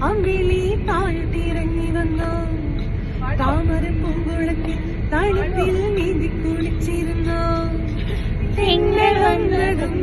അമ്പിളി താഴ്ത്തിറങ്ങി വന്നു താമര പൂങ്കുളത്തിൽ തണുപ്പിൽ നീന്തി കുളിച്ചിരുന്നു. തിങ്കൾ വന്നതും